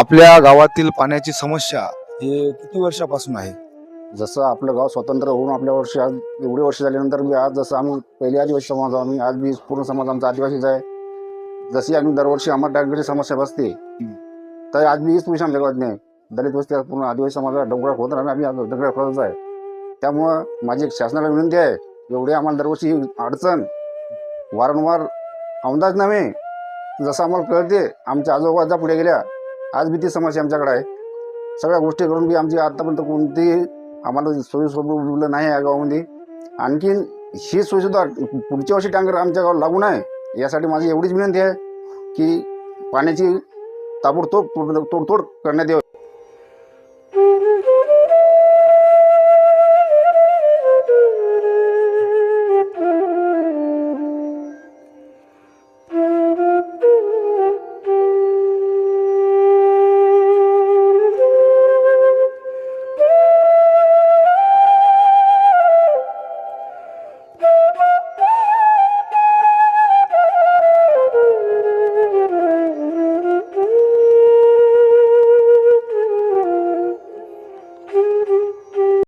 आपल्या गावातील पाण्याची समस्या हे किती वर्षापासून आहे? जसं आपलं गाव स्वतंत्र होऊन आपल्या वर्षी आज एवढे वर्ष झाल्यानंतर मी आज जसं आम्ही पहिले आदिवासी समाज आहोत, आम्ही आज बी पूर्ण समाज आमचा आदिवासीच आहे. जशी आम्ही दरवर्षी आम्हाला टार्गेटची समस्या बसते तर आज बी हीच पोझिशन आमच्या गावात नाही. दलित वस्ती आज पूर्ण आदिवासी समाजाला डोंगरा खोदून आणि आम्ही आज डोंगरा खोदत आहे. त्यामुळं माझी एक शासनाला विनंती आहे एवढी आम्हाला दरवर्षी ही अडचण वारंवार औंदाज नव्हे. जसं आम्हाला कळते आमच्या आजोबा ज्या पुढे गेल्या आज बी ती समस्या आमच्याकडे आहे. सगळ्या गोष्टी करून बी आमची आतापर्यंत कोणतीही आम्हाला सोयीसोबत नाही या गावामध्ये. आणखीन ही सोयीसुद्धा पुढच्या वर्षी टँकर आमच्या गावाला लागू नये यासाठी माझी एवढीच विनंती आहे की पाण्याची ताबडतोब तोडतोड करण्यात यावी.